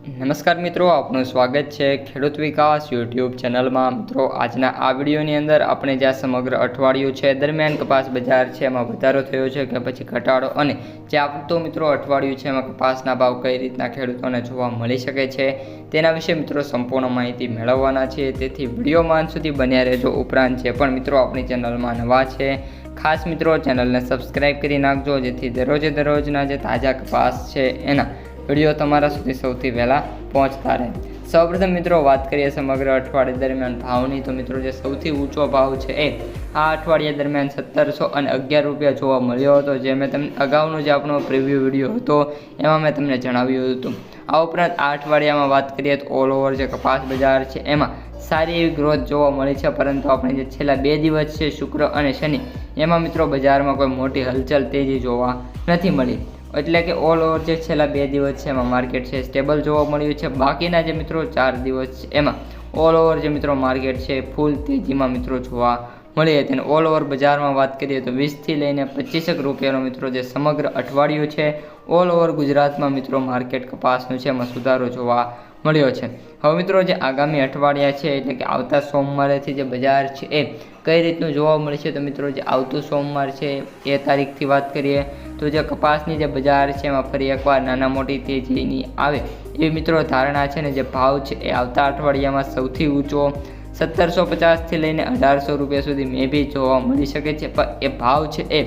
નમસ્કાર મિત્રો, આપનું સ્વાગત છે ખેડૂત વિકાસ યુટ્યુબ ચેનલમાં. મિત્રો, આજના આ વિડીયોની અંદર આપણે જ્યાં સમગ્ર અઠવાડિયું છે દરમિયાન કપાસ બજાર છે એમાં વધારો થયો છે કે પછી ઘટાડો અને જે આવતું મિત્રો અઠવાડિયું છે એમાં કપાસના ભાવ કઈ રીતના ખેડૂતોને જોવા મળી શકે છે તેના વિશે મિત્રો સંપૂર્ણ માહિતી મેળવવાના છે તેથી વિડીયોમાં સુધી બન્યા રહેજો ઉપરાંત જે પણ મિત્રો આપણી ચેનલમાં નવા છે, ખાસ મિત્રો ચેનલને સબસ્ક્રાઈબ કરી નાખજો જેથી દરરોજે દરરોજના જે તાજા કપાસ છે એના વીડિયો તમારા સુધી સૌથી વહેલા પહોંચતા રહે. સૌપ્રથમ મિત્રો, વાત કરીએ સમગ્ર અઠવાડિયા દરમિયાન ભાવની. તો મિત્રો, જે સૌથી ઊંચો ભાવ છે એ આ અઠવાડિયા દરમિયાન સત્તરસો અને અગિયાર રૂપિયા જોવા મળ્યો હતો, જે મેં તમને અગાઉનો જે આપણો પ્રિવ્યૂ વીડિયો હતો, એમાં મેં તમને જણાવ્યું હતું. આ ઉપરાંત આ અઠવાડિયામાં વાત કરીએ તો ઓલ ઓવર જે કપાસ બજાર છે, એમાં સારી એવી ગ્રોથ જોવા મળી છે. પરંતુ આપણે જે છેલ્લા બે દિવસ છે, શુક્ર અને શનિ, એમાં મિત્રો, બજારમાં કોઈ મોટી હલચલ તેજી જોવા નથી મળી. એટલે કે ઓલ ઓવર જે છેલ્લા બે દિવસ છે એમાં માર્કેટ છે સ્ટેબલ જોવા મળ્યું છે. બાકીના જે મિત્રો ચાર દિવસ છે, એમાં ઓલ ઓવર જે મિત્રો માર્કેટ છે ફૂલ તેજીમાં મિત્રો જોવા મળી હતી અને ઓલ ઓવર બજારમાં વાત કરીએ તો વીસથી લઈને પચીસેક રૂપિયાનો મિત્રો જે સમગ્ર અઠવાડિયું છે ઓલ ઓવર ગુજરાતમાં મિત્રો માર્કેટ કપાસનું છે, એમાં સુધારો જોવા મળ્યો છે. હવે મિત્રો જે આગામી અઠવાડિયા છે, એટલે કે આવતા સોમવારેથી જે બજાર છે, એ કઈ રીતનું જોવા મળશે? તો મિત્રો જે આવતું સોમવાર છે, એ તારીખથી વાત કરીએ. તો જે કપાસની જે બજાર છે, એમાં ફરી એકવાર નાના મોટી તેજીની આવે એ મિત્રો ધારણા છે ને, જે ભાવ છે, એ આવતા અઠવાડિયામાં સૌથી ઊંચો સત્તરસો પચાસથી લઈને અઢારસો રૂપિયા સુધી મે બી જોવા મળી શકે છે. પણ એ ભાવ છે, એ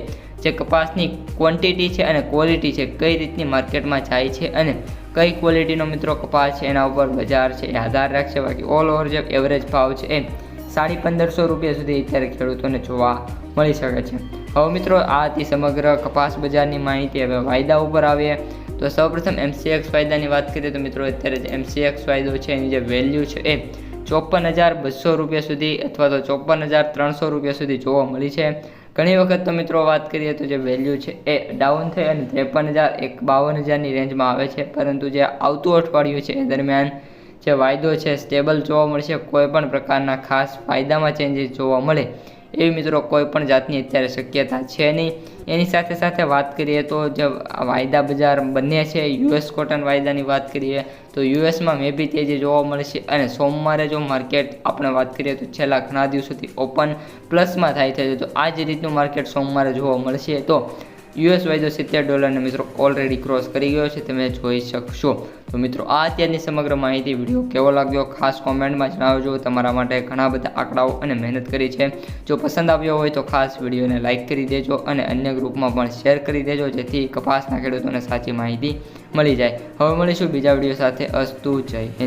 જે કપાસની ક્વોન્ટિટી છે અને ક્વોલિટી છે, કઈ રીતની માર્કેટમાં જાય છે અને કઈ ક્વોલિટીનો મિત્રો કપાસ છે, એના ઉપર બજાર છે, એ આધાર રાખશે, બાકી ઓલ ઓવર જે એવરેજ ભાવ છે એ સાડી પંદરસો રૂપિયા સુધી અત્યારે ખેડૂતોને જોવા મળી શકે છે. હવે મિત્રો, આ હતી સમગ્ર કપાસ બજારની માહિતી. હવે વાયદા ઉપર આવીએ. તો સૌપ્રથમ એમસીએક્સ વાયદાની વાત કરીએ તો મિત્રો, અત્યારે જે એમસીએક્સ વાયદો છે, એની જે વેલ્યુ છે એ ચોપન હજાર બસો રૂપિયા સુધી અથવા તો ચોપન હજાર ત્રણસો રૂપિયા સુધી જોવા મળી છે. ઘણી વખત તો મિત્રો વાત કરીએ તો જે વેલ્યુ છે એ ડાઉન થઈ અને ત્રેપન હજાર એક બાવન હજારની રેન્જમાં આવે છે. પરંતુ જે આવતું અઠવાડિયું છે એ દરમિયાન જે વાયદો છે સ્ટેબલ જોવા મળશે. કોઈ પણ પ્રકારના ખાસ ફાયદામાં ચેન્જીસ જોવા મળે. એવી મિત્રો કોઈ પણ જાતની અત્યારે શક્યતા છે નહીં. એની સાથે સાથે વાત કરીએ તો જે વાયદા બજાર બંને છે, યુએસ કોટન વાયદાની વાત કરીએ તો યુએસમાં મે બી તેજી જોવા મળશે અને સોમવારે જો માર્કેટ આપણે વાત કરીએ તો છેલ્લા ઘણા દિવસોથી ઓપન પ્લસમાં થાય છે તો આ જ રીતનું માર્કેટ સોમવારે જોવા મળશે તો યુએસ વાયદો સિત્તેર ડોલરને મિત્રો ઓલરેડી ક્રોસ કરી ગયો છે, તમે જોઈ શકશો. તો મિત્રો, આ અત્યારની સમગ્ર માહિતી વીડિયો કેવો લાગ્યો? ખાસ કોમેન્ટમાં જણાવજો. તમારા માટે ઘણા બધા આંકડાઓ અને મહેનત કરી છે. જો પસંદ આવ્યો હોય તો ખાસ વિડીયોને લાઇક કરી દેજો અને અન્ય ગ્રુપમાં પણ શેર કરી દેજો, જેથી કપાસના ખેડૂતોને સાચી માહિતી મળી જાય. હવે મળીશું બીજા વીડિયો સાથે. અસ્તુ, જય હિન્દ.